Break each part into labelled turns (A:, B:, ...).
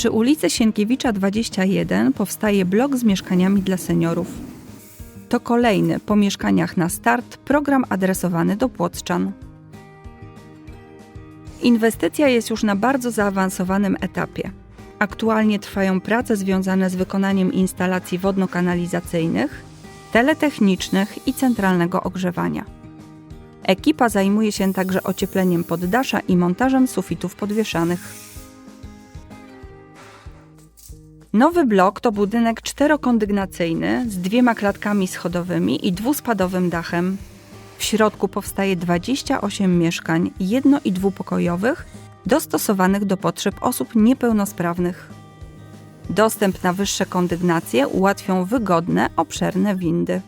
A: Przy ulicy Sienkiewicza 21 powstaje blok z mieszkaniami dla seniorów. To kolejny po mieszkaniach na start program adresowany do Płoczczan. Inwestycja jest już na bardzo zaawansowanym etapie. Aktualnie trwają prace związane z wykonaniem instalacji wodno-kanalizacyjnych, teletechnicznych i centralnego ogrzewania. Ekipa zajmuje się także ociepleniem poddasza i montażem sufitów podwieszanych. Nowy blok to budynek czterokondygnacyjny z dwiema klatkami schodowymi i dwuspadowym dachem. W środku powstaje 28 mieszkań jedno- i dwupokojowych, dostosowanych do potrzeb osób niepełnosprawnych. Dostęp na wyższe kondygnacje ułatwią wygodne, obszerne windy.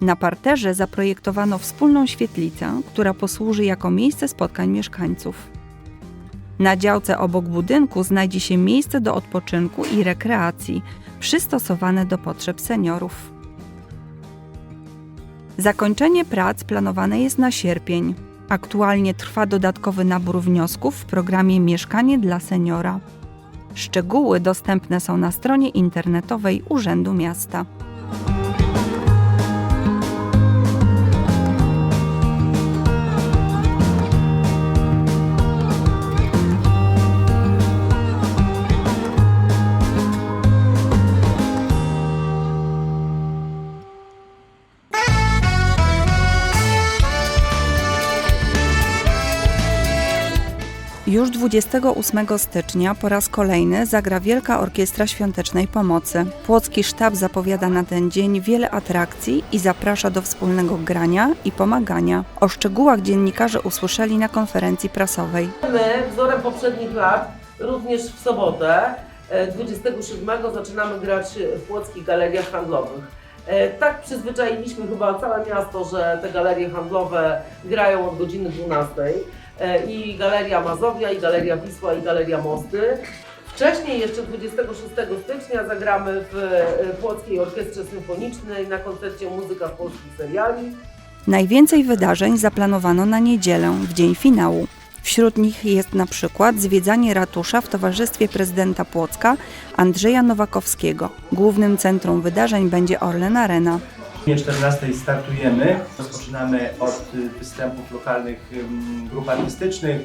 A: Na parterze zaprojektowano wspólną świetlicę, która posłuży jako miejsce spotkań mieszkańców. Na działce obok budynku znajdzie się miejsce do odpoczynku i rekreacji, przystosowane do potrzeb seniorów. Zakończenie prac planowane jest na sierpień. Aktualnie trwa dodatkowy nabór wniosków w programie Mieszkanie dla seniora. Szczegóły dostępne są na stronie internetowej Urzędu Miasta. Już 28 stycznia po raz kolejny zagra Wielka Orkiestra Świątecznej Pomocy. Płocki sztab zapowiada na ten dzień wiele atrakcji i zaprasza do wspólnego grania i pomagania. O szczegółach dziennikarze usłyszeli na konferencji prasowej.
B: My, wzorem poprzednich lat, również w sobotę, e, 27 zaczynamy grać w płockich galeriach handlowych. E, Tak przyzwyczailiśmy chyba całe miasto, że te galerie handlowe grają od godziny 12. E, I Galeria Mazowia, i Galeria Wisła, i Galeria Mosty. Wcześniej, jeszcze 26 stycznia, zagramy w e, Płockiej Orkiestrze Symfonicznej na koncercie Muzyka z polskich seriali.
A: Najwięcej wydarzeń zaplanowano na niedzielę, w dzień finału. Wśród nich jest na przykład zwiedzanie ratusza w towarzystwie prezydenta Płocka Andrzeja Nowakowskiego. Głównym centrum wydarzeń będzie Orlen Arena.
C: Godzinie 14 startujemy. Rozpoczynamy od występów lokalnych grup artystycznych,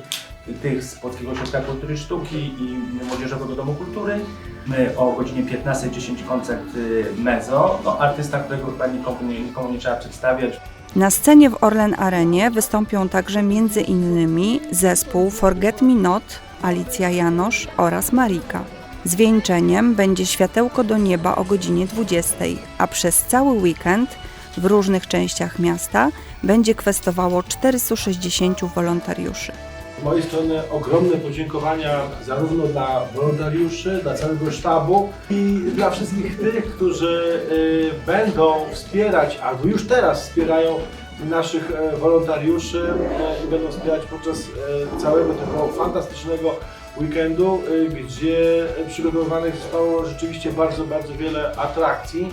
C: tych z Polskiego Ośrodka Kultury Sztuki i Młodzieżowego Domu Kultury. My o godzinie 15.10 koncert y, Mezo. No, artysta, którego chyba nikomu nikomu nie trzeba przedstawiać.
A: Na scenie w Orlen Arenie wystąpią także między innymi zespół Forget Me Not, Alicja Janosz oraz Marika. Zwieńczeniem będzie światełko do nieba o godzinie 20, a przez cały weekend w różnych częściach miasta będzie kwestowało 460 wolontariuszy.
D: Z mojej strony ogromne podziękowania zarówno dla wolontariuszy, dla całego sztabu i dla wszystkich tych, którzy y, będą wspierać, albo już teraz wspierają naszych e, wolontariuszy e, i będą wspierać podczas e, całego tego fantastycznego weekendu, y, gdzie przygotowanych zostało rzeczywiście bardzo, bardzo wiele atrakcji.